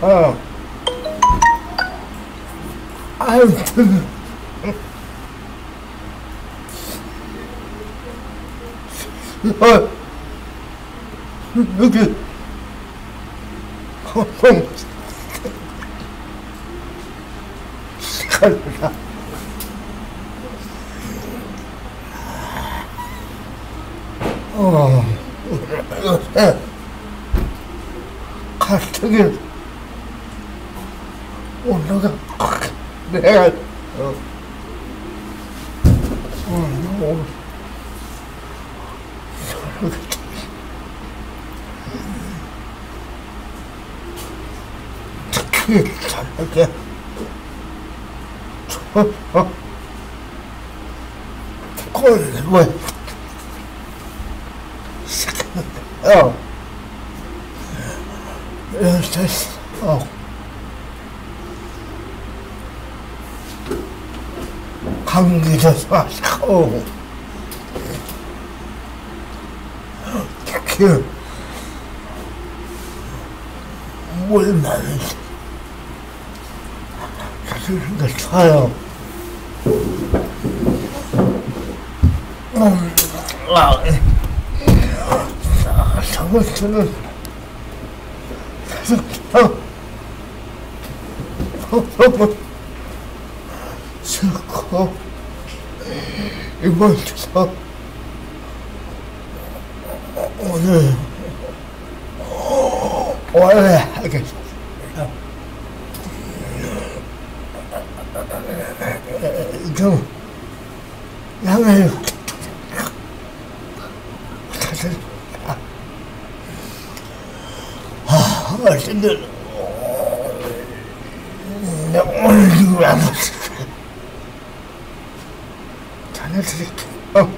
어. 아유, 어, 여기, 허송, 시간이다. 어, 요새, 가뜩이 올라가, 내가, 어, 어, 특히 저녁에 저 꼴고 어 됐어 감기도 마시고 특히 물만 드시는 게 좋아요. 음, 아, 아, 저것들은 싫고 이번 주서 오늘 원래 하겠습니다. 좀 양을 사실 아 어쨌든 오늘 이거 안 먹었어. 전해드릴게요. 이거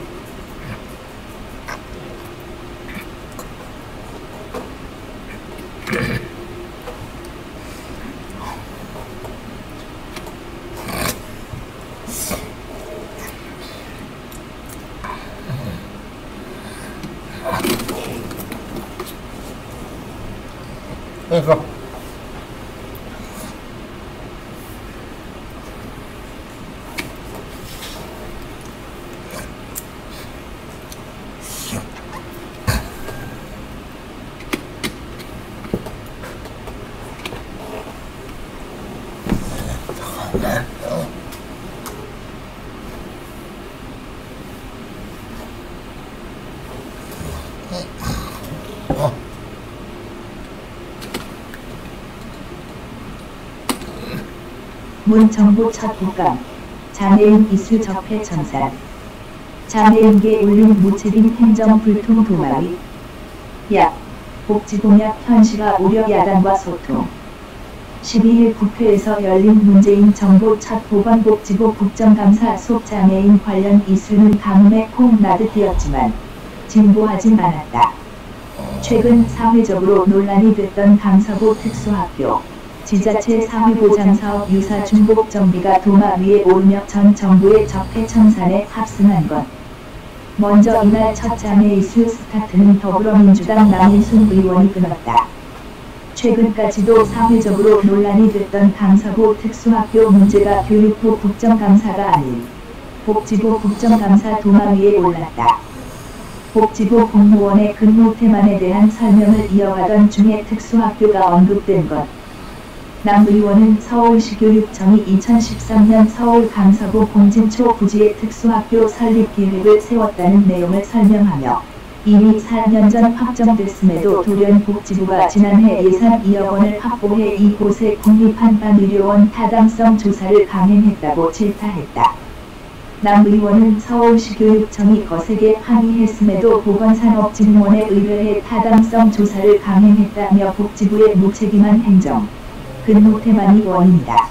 문정부 첫 국감 장애인 이수 적폐 청산 장애인계 울림 무책임 행정 불통 도마위 약 복지공약 현실화 우려 야당과 소통. 12일 국회에서 열린 문재인 정부 첫 보건복지부 국정감사 속 장애인 관련 이수는 가뭄에 콩 나듯이었지만 진보하진 않았다. 최근 사회적으로 논란이 됐던 강서구 특수학교 지자체 사회보장사업 유사 중복 정비가 도마 위에 오르며 전 정부의 적폐 청산에 합승한 것. 먼저 이날 첫 장애 이슈 스타트는 더불어민주당 남인순 의원이 끊었다. 최근까지도 사회적으로 논란이 됐던 강서구 특수학교 문제가 교육부 국정감사가 아닌 복지부 국정감사 도마 위에 올랐다. 복지부 공무원의 근무 태만에 대한 설명을 이어가던 중에 특수학교가 언급된 것. 남 의원은 서울시 교육청이 2013년 서울 강서구 공진초 부지에 특수학교 설립 계획을 세웠다는 내용을 설명하며 이미 4년 전 확정됐음에도 돌연 복지부가 지난해 예산 2억 원을 확보해 이곳에 국립 한 반의료원 타당성 조사를 강행했다고 질타했다. 남 의원은 서울시 교육청이 거세게 항의했음에도 보건산업진흥원에 의뢰해 타당성 조사를 강행했다며 복지부의 무책임한 행정, 근무 태만이 원인이다.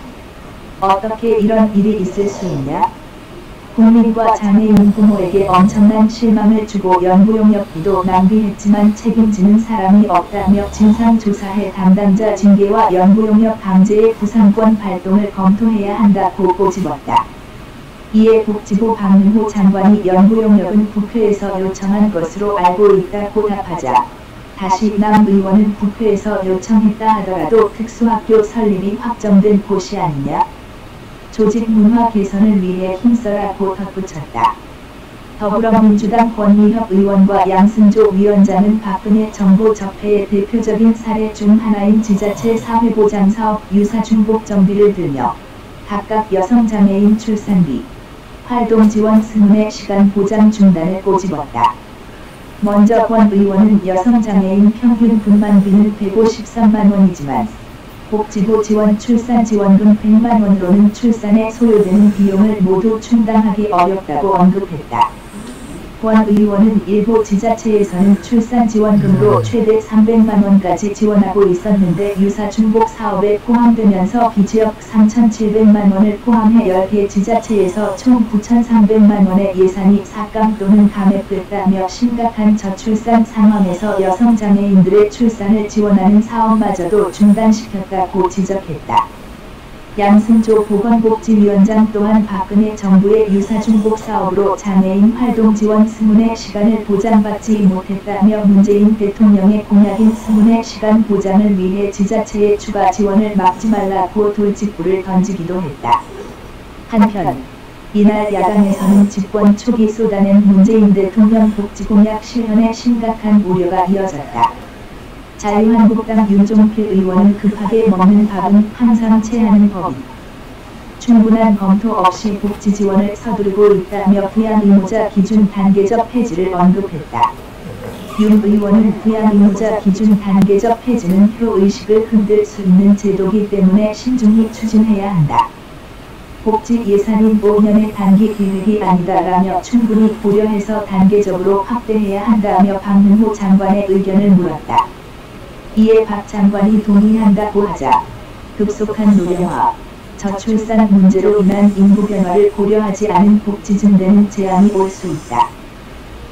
어떻게 이런 일이 있을 수 있냐? 국민과 장애인 부모에게 엄청난 실망을 주고 연구용역비도 낭비했지만 책임지는 사람이 없다며 진상조사해 담당자 징계와 연구용역 방제의 부상권 발동을 검토해야 한다고 꼬집었다. 이에 복지부 박민호 장관이 연구용역은 국회에서 요청한 것으로 알고 있다고 답하자 다시 남 의원은 국회에서 요청했다 하더라도 특수학교 설립이 확정된 곳이 아니냐? 조직 문화 개선을 위해 힘써라고 덧붙였다. 더불어민주당 권미혁 의원과 양승조 위원장은 박근혜 정부 적폐의 대표적인 사례 중 하나인 지자체 사회보장 사업 유사 중복 정비를 들며 각각 여성 장애인 출산비, 활동 지원 승인의 시간 보장 중단을 꼬집었다. 먼저 권 의원은 여성장애인 평균 분만비는 153만 원이지만 복지부 지원 출산 지원금 100만 원으로는 출산에 소요되는 비용을 모두 충당하기 어렵다고 언급했다. 권 의원은 일부 지자체에서는 출산 지원금으로 최대 300만 원까지 지원하고 있었는데 유사 중복 사업에 포함되면서 비지역 3,700만 원을 포함해 10개 지자체에서 총 9,300만 원의 예산이 삭감 또는 감액됐다며 심각한 저출산 상황에서 여성 장애인들의 출산을 지원하는 사업마저도 중단시켰다고 지적했다. 양승조 보건복지위원장 또한 박근혜 정부의 유사중복 사업으로 장애인 활동 지원 승문의 시간을 보장받지 못했다며 문재인 대통령의 공약인 승문의 시간 보장을 위해 지자체의 추가 지원을 막지 말라고 돌직구를 던지기도 했다. 한편 이날 야당에서는 집권 초기 쏟아낸 문재인 대통령 복지공약 실현에 심각한 우려가 이어졌다. 자유한국당 윤종필 의원은 급하게 먹는 밥은 항상 체하는 법인. 충분한 검토 없이 복지 지원을 서두르고 있다며 부양 의무자 기준 단계적 폐지를 언급했다. 윤 의원은 부양 의무자 기준 단계적 폐지는 효의식을 흔들 수 있는 제도기 때문에 신중히 추진해야 한다. 복지 예산인 5년의 단기 계획이 아니다라며 충분히 고려해서 단계적으로 확대해야 한다며 박문호 장관의 의견을 물었다. 이에 박 장관이 동의한다고 하자 급속한 노령화, 저출산 문제로 인한 인구 변화를 고려하지 않은 복지 증대는 제한이 올 수 있다.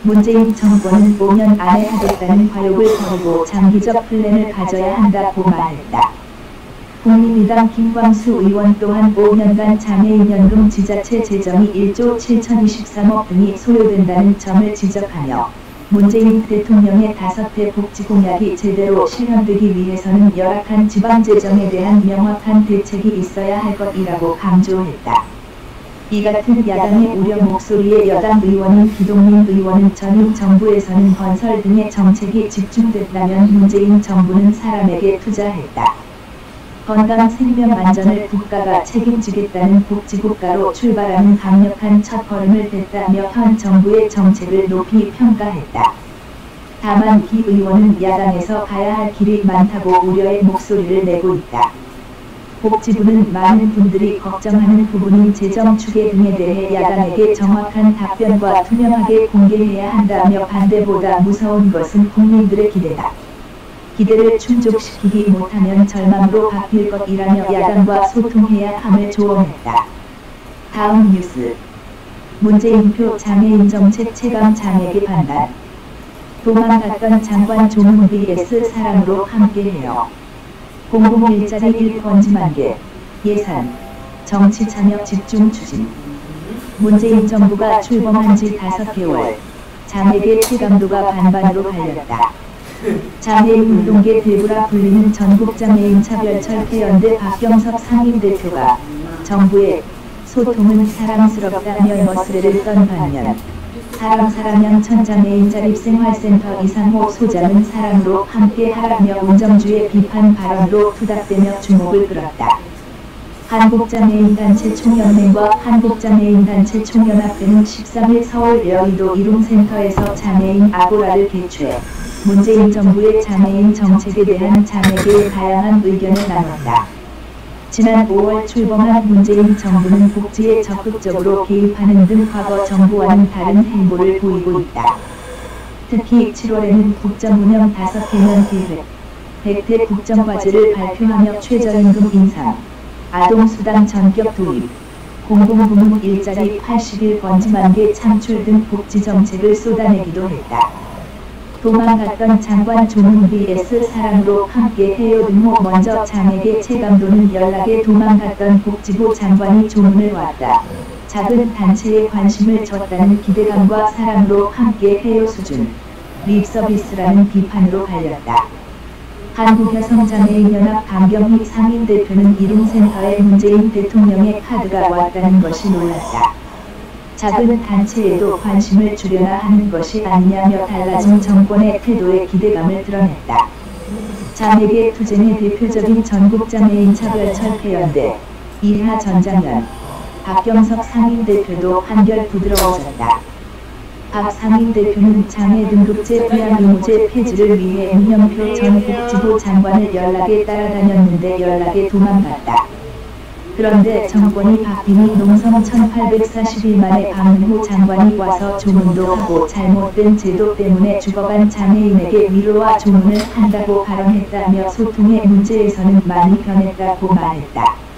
문재인 정권은 5년 안에 하겠다는 과욕을 버리고 장기적 플랜을 가져야 한다고 말했다. 국민의당 김광수 의원 또한 5년간 장애인연금 지자체 재정이 1조 7,023억 등이 소요된다는 점을 지적하며 문재인 대통령의 다섯 대 복지 공약이 제대로 실현되기 위해서는 열악한 지방 재정에 대한 명확한 대책이 있어야 할 것이라고 강조했다. 이 같은 야당의 우려 목소리에 여당 의원인 기동민 의원은 전임 정부에서는 건설 등의 정책이 집중됐다면 문재인 정부는 사람에게 투자했다. 건강 생명 안전을 국가가 책임지겠다는 복지국가로 출발하는 강력한 첫걸음을 댔다며 현 정부의 정책을 높이 평가했다. 다만 기 의원은 야당에서 가야 할 길이 많다고 우려의 목소리를 내고 있다. 복지부는 많은 분들이 걱정하는 부분인 재정 추계 등에 대해 야당에게 정확한 답변과 투명하게 공개해야 한다며 반대보다 무서운 것은 국민들의 기대다. 기대를 충족시키기 못하면 절망으로 바뀔 것이라며 야당과 소통해야 함을 조언했다. 다음 뉴스 문재인표 장애인 정책 체감 장애계 판단 도망갔던 장관 조문 vs 사랑으로 함께해요. 공공 일자리 1번지만 개 예산 정치 참여 집중 추진 문재인 정부가 출범한 지 5개월 장애계 체감도가 반반으로 갈렸다. 장애인 운동계 대부라 불리는 전국장애인 차별철폐연대 박경석 상임대표가 정부의 소통은 사랑스럽다며 머스레를 떤 반면 사람 사랑형 천장애인 자립생활센터 이상호 소장은 사랑으로 함께 하라며 운정주의 비판 발언으로 투닥대며 주목을 끌었다. 한국장애인단체 총연맹과 한국장애인단체 총연합회는 13일 서울 여의도 이룸센터에서 장애인 아고라를 개최 문재인 정부의 장애인 정책에 대한 장애계의 다양한 의견을 나눴다. 지난 5월 출범한 문재인 정부는 복지에 적극적으로 개입하는 등 과거 정부와는 다른 행보를 보이고 있다. 특히 7월에는 국정 운영 5개년 계획, 100대 국정과제를 발표하며 최저임금 인상, 아동수당 전격 도입, 공공부문 일자리 81번지만 개 창출 등 복지 정책을 쏟아내기도 했다. 도망갔던 장관 조문 vs 사랑으로 함께 해요 등호 먼저 장에게 체감도는 연락에 도망갔던 복지부 장관이 조문을 왔다. 작은 단체에 관심을 줬다는 기대감과 사랑으로 함께 해요 수준. 립서비스라는 비판으로 갈렸다. 한국여성장애인 연합 강경희 상임 대표는 이동센터에 문재인 대통령의 카드가 왔다는 것이 놀랐다. 작은 단체에도 관심을 주려나 하는 것이 아니냐며 달라진 정권의 태도에 기대감을 드러냈다. 장애계 투쟁의 대표적인 전국장애인 차별철폐연대 이하 전장현 박경석 상임 대표도 한결 부드러워졌다. 박 상임대표는 장애 등급제 부양 의무제 폐지를 위해 문영표 전 복지부 장관을 연락에 따라다녔는데 연락에 도망갔다. 그런데 정권이 바뀌니 농성 1841만에 박문호 장관이 와서 조문도 하고 잘못된 제도 때문에 죽어간 장애인에게 위로와 조문을 한다고 발언했다며 소통의 문제에서는 많이 변했다고 말했다.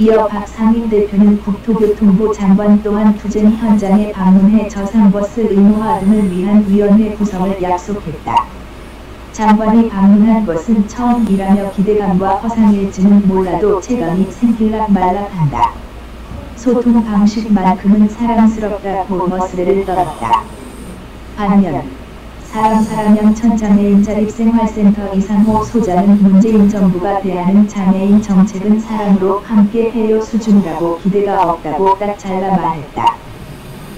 이어 박 상임대표는 국토교통부 장관 또한 투쟁 현장에 방문해 저상버스 의무화 등을 위한 위원회 구성을 약속했다. 장관이 방문한 것은 처음이라며 기대감과 허상일지는 몰라도 체감이 생길락 말락한다. 소통 방식만큼은 사랑스럽다고 머스레를 떨었다. 반면 사람 사람형 천장애인 자립생활센터 이상호 소장은 문재인 정부가 대하는 장애인 정책은 사랑으로 함께 해요 수준이라고 기대가 없다고 딱 잘라 말했다.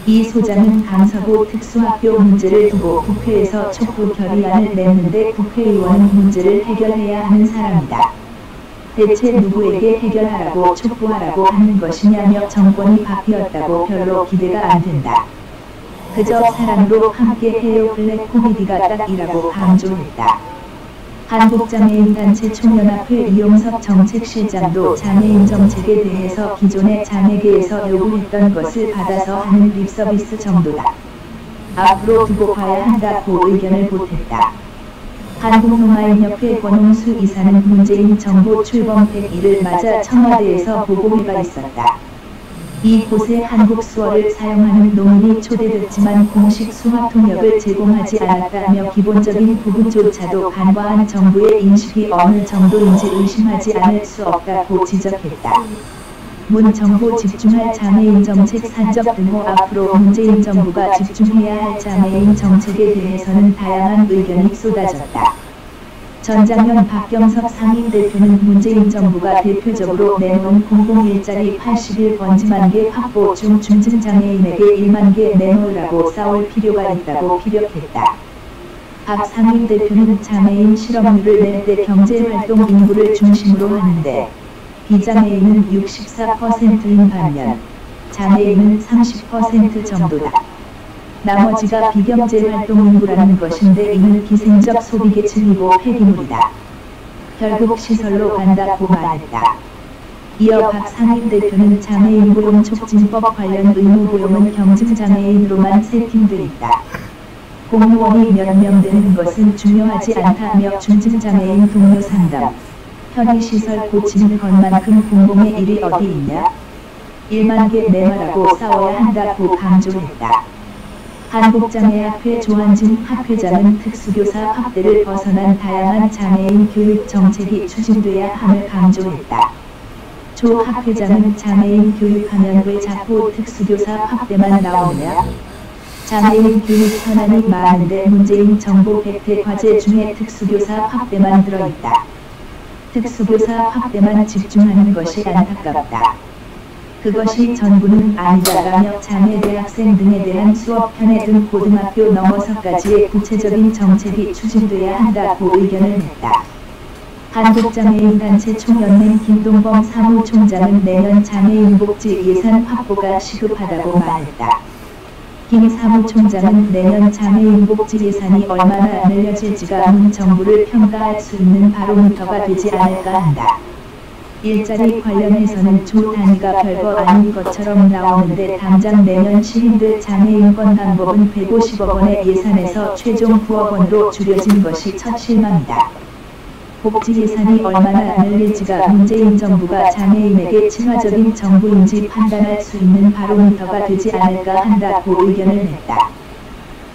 이 소장은 강서구 특수학교 문제를 두고 국회에서 촉구 결의안을 냈는데 국회의원은 문제를 해결해야 하는 사람이다. 대체 누구에게 해결하라고 촉구하라고 하는 것이냐며 정권이 바뀌었다고 별로 기대가 안 된다. 그저 사랑으로 함께 해요 블랙 코미디가 딱이라고 강조했다. 한국장애인단체 총연합회 이용석 정책실장도 장애인 정책에 대해서 기존의 장애계에서 요구했던 것을 받아서 하는 립서비스 정도다. 앞으로 두고 봐야 한다고 의견을 보탰다. 한국노마인협회 권홍수 이사는 문재인 정부 출범 100일을 맞아 청와대에서 보고회가 있었다. 이곳에 한국 수어를 사용하는 농민이 초대됐지만 공식 수학 통역을 제공하지 않았다며 기본적인 부분조차도 간과한 정부의 인식이 어느 정도인지 의심하지 않을 수 없다고 지적했다. 문 정부 집중할 장애인 정책 산적 등호 앞으로 문재인 정부가 집중해야 할 장애인 정책에 대해서는 다양한 의견이 쏟아졌다. 전장현 박경석 상임 대표는 문재인 정부가 대표적으로 내놓은 공공 일자리 80일 번지만 개 확보 중 중증장애인에게 1만 개 내놓으라고 싸울 필요가 있다고 피력했다. 박 상임 대표는 장애인 실업률을 낼때 경제활동 인구를 중심으로 하는데 비장애인은 64%인 반면 장애인은 30% 정도다. 나머지가 비경제 활동 인구라는 것인데 이는 기생적 소비계층이고 폐기물이다. 결국 시설로 간다고 말했다. 이어 박 상임 대표는 장애인 고용 촉진법 관련 의무 고용은 경증장애인으로만 세팅돼 있다. 공무원이 몇명 되는 것은 중요하지 않다며 중증장애인 동료 상담, 편의시설 고치는 것만큼 공공의 일이 어디 있냐? 1만 개 내놔라고 싸워야 한다고 강조했다. 한국 장애학회 조한진 학회장은 특수교사 확대를 벗어난 다양한 장애인 교육 정책이 추진돼야 함을 강조했다. 조 학회장은 장애인 교육하면 왜 자꾸 특수교사 확대만 나오느냐? 장애인 교육 현안이 많은데 문재인 정부 100대 과제 중에 특수교사 확대만 들어있다. 특수교사 확대만 집중하는 것이 안타깝다. 그것이 전부는 아니다라며 장애 대학생 등에 대한 수업 편애 등 고등학교 넘어서까지의 구체적인 정책이 추진돼야 한다고 의견을 냈다. 한국장애인단체 총연맹 김동범 사무총장은 내년 장애인 복지 예산 확보가 시급하다고 말했다. 김 사무총장은 내년 장애인 복지 예산이 얼마나 늘려질지가 문 정부를 평가할 수 있는 바로미터가 되지 않을까 한다. 일자리 관련해서는 조 단위가 별거 아닌 것처럼 나오는데 당장 내년 시민들 장애인권 방법은 150억 원의 예산에서 최종 9억 원으로 줄여진 것이 첫 실망이다. 복지 예산이 얼마나 늘릴지가 문재인 정부가 장애인에게 친화적인 정부인지 판단할 수 있는 바로미터가 되지 않을까 한다고 의견을 냈다.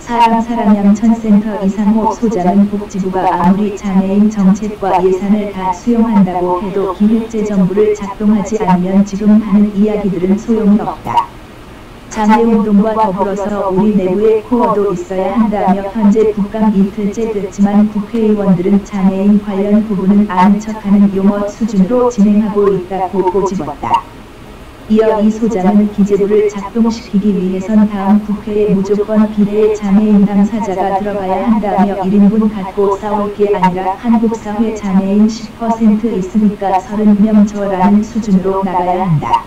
사랑사랑양천센터 이상호 소장은 복지부가 아무리 장애인 정책과 예산을 다 수용한다고 해도 기획재정부를 작동하지 않으면 지금 하는 이야기들은 소용이 없다. 장애운동과 더불어서 우리 내부에 코어도 있어야 한다며 현재 국감 이틀째 됐지만 국회의원들은 장애인 관련 부분은 아는 척하는 용어 수준으로 진행하고 있다고 꼬집었다. 이어 이 소장은 기재부를 작동시키기 위해선 다음 국회에 무조건 비례의 장애인 당 사자가 들어가야 한다며 1인분 갖고 싸울 게 아니라 한국 사회 장애인 10% 있으니까 30명 줘라는 수준으로 나가야 한다.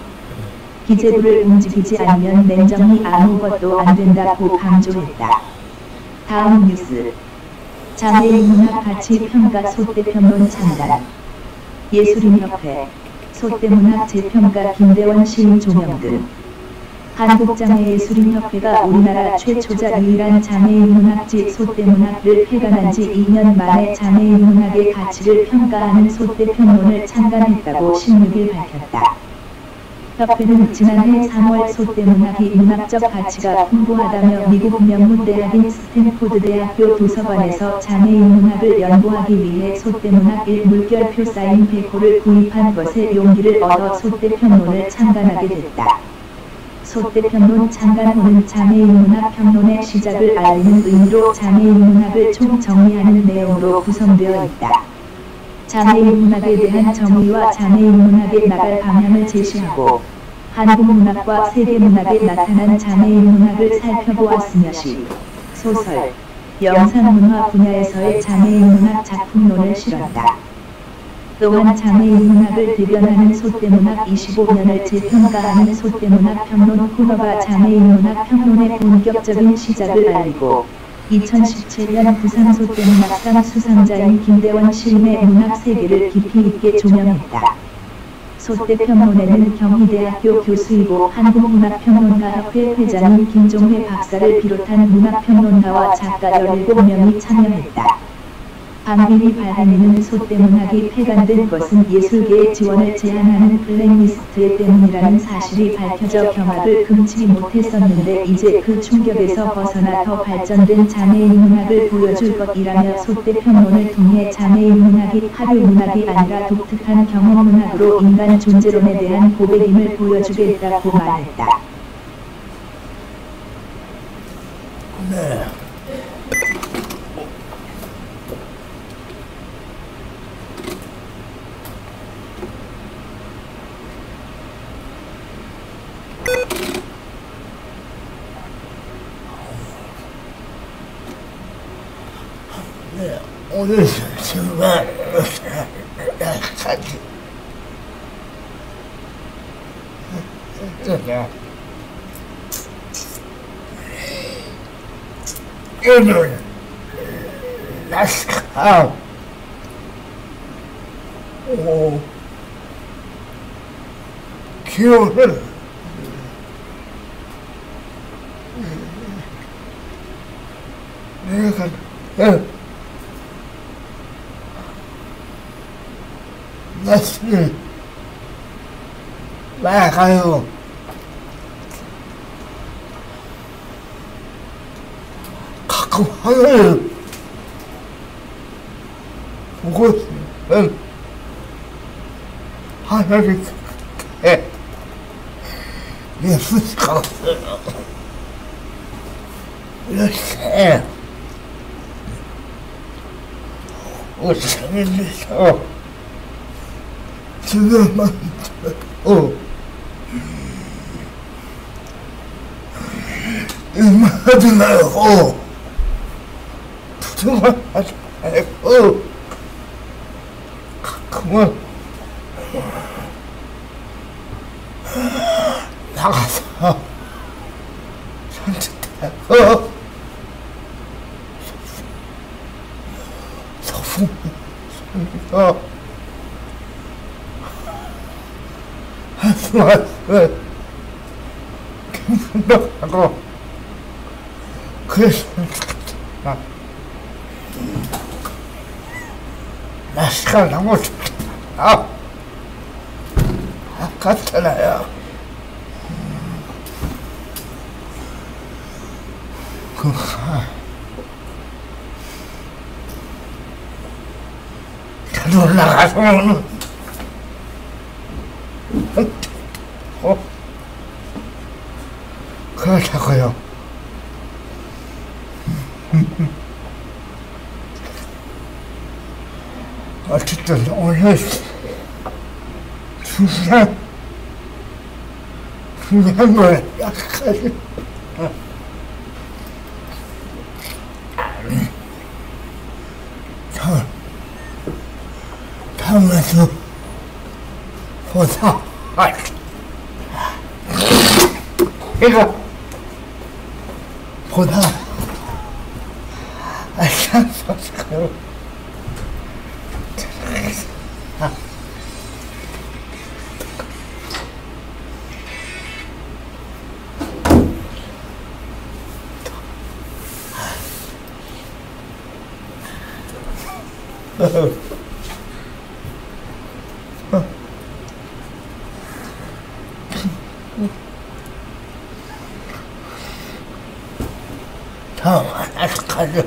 기재부를 움직이지 않으면 냉정히 아무것도 안 된다고 강조했다. 다음 뉴스. 장애인 문학 가치 평가 소대 평론 창단. 예술인협회. 소대문학 재평가 김대원 시인 조명 등. 한국장애예술인협회가 우리나라 최초자 유일한 장애인 문학지 소대문학을 폐간한 지 2년 만에 장애인 문학의 가치를 평가하는 소대 평론을 창단했다고 16일 밝혔다. 협회는 지난해 3월 소대문학이 문학적 가치가 풍부하다며 미국 명문대학인 스탠포드 대학교 도서관에서 장애인 문학을 연구하기 위해 소대문학 일 물결표 사인 100호를 구입한 것에 용기를 얻어 소대 평론을 창간하게 됐다. 소대 평론 창간호는 장애인 문학 평론의 시작을 알리는 의미로 장애인 문학을 총 정리하는 내용으로 구성되어 있다. 장애인 문학에 대한 정의와 장애인 문학에 나갈 방향을 제시하고 한국 문학과 세계 문학에 나타난 장애인 문학을 살펴보았으며 시, 소설, 영상 문화 분야에서의 장애인 문학 작품론을 실었다. 또한 장애인 문학을 대변하는 소대문학 25년을 재평가하는 소대문학 평론 코너가 장애인 문학 평론의 본격적인 시작을 알리고 2017년 부산 소대문학상 수상자인 김대원 시인의 문학 세계를 깊이 있게 조명했다. 소대 평론에는 경희대학교 교수이고 한국문학평론가협회 회장인 김종회 박사를 비롯한 문학평론가와 작가 17명이 참여했다. 방민희 발행인은 소대문학이 폐간된 것은 예술계의 지원을 제한하는 블랙리스트에 때문이라는 사실이 밝혀져 경악을 금치 못했었는데 이제 그 충격에서 벗어나 더 발전된 장애인 문학을 보여줄 것이라며 소대평론을 통해 장애인 문학이 하류 문학이 아니라 독특한 경험 문학으로 인간 존재론에 대한 고백임을 보여주겠다고 말했다. 네. 네, 오늘 정말 약하지. 네. 오늘 나스카 오 기운을 내가 어, 나스를 나가요. 가끔 하늘 보고 있으면 하늘이 에 예수가 없어요. 이렇게 우상에서 지금만 어. 일하지 말고 부정을 하지 말고 가끔은 나가서 산책하고 소풍 소 리가 한숨을 생각하고 그랬으면 좋겠다. 나 시간 너무 좋겠다. 아깝잖아요. 그, 잘 올라가서는 어? 그 그렇다고요. 어쨌든 오늘 중요한 중요한 걸 약속하지. 다음 다음에도 보자. 아, 이거 보다 알았어요. 다음 알았어요.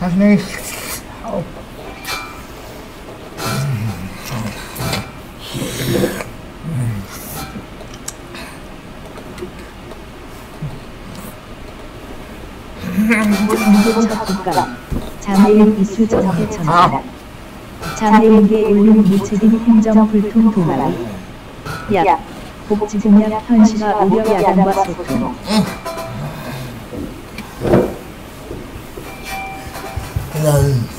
아니, 아우. 무대 첫국감 장애인 이수 적폐 천사 장애인계 올림 무책임 행정 불통 도마위 약 복지공약 현실화 의료 야단과 소통 이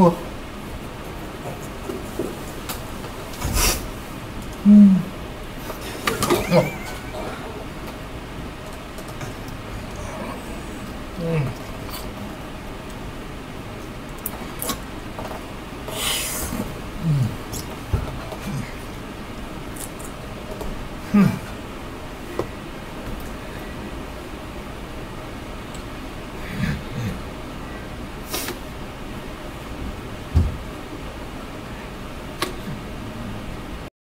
Вот.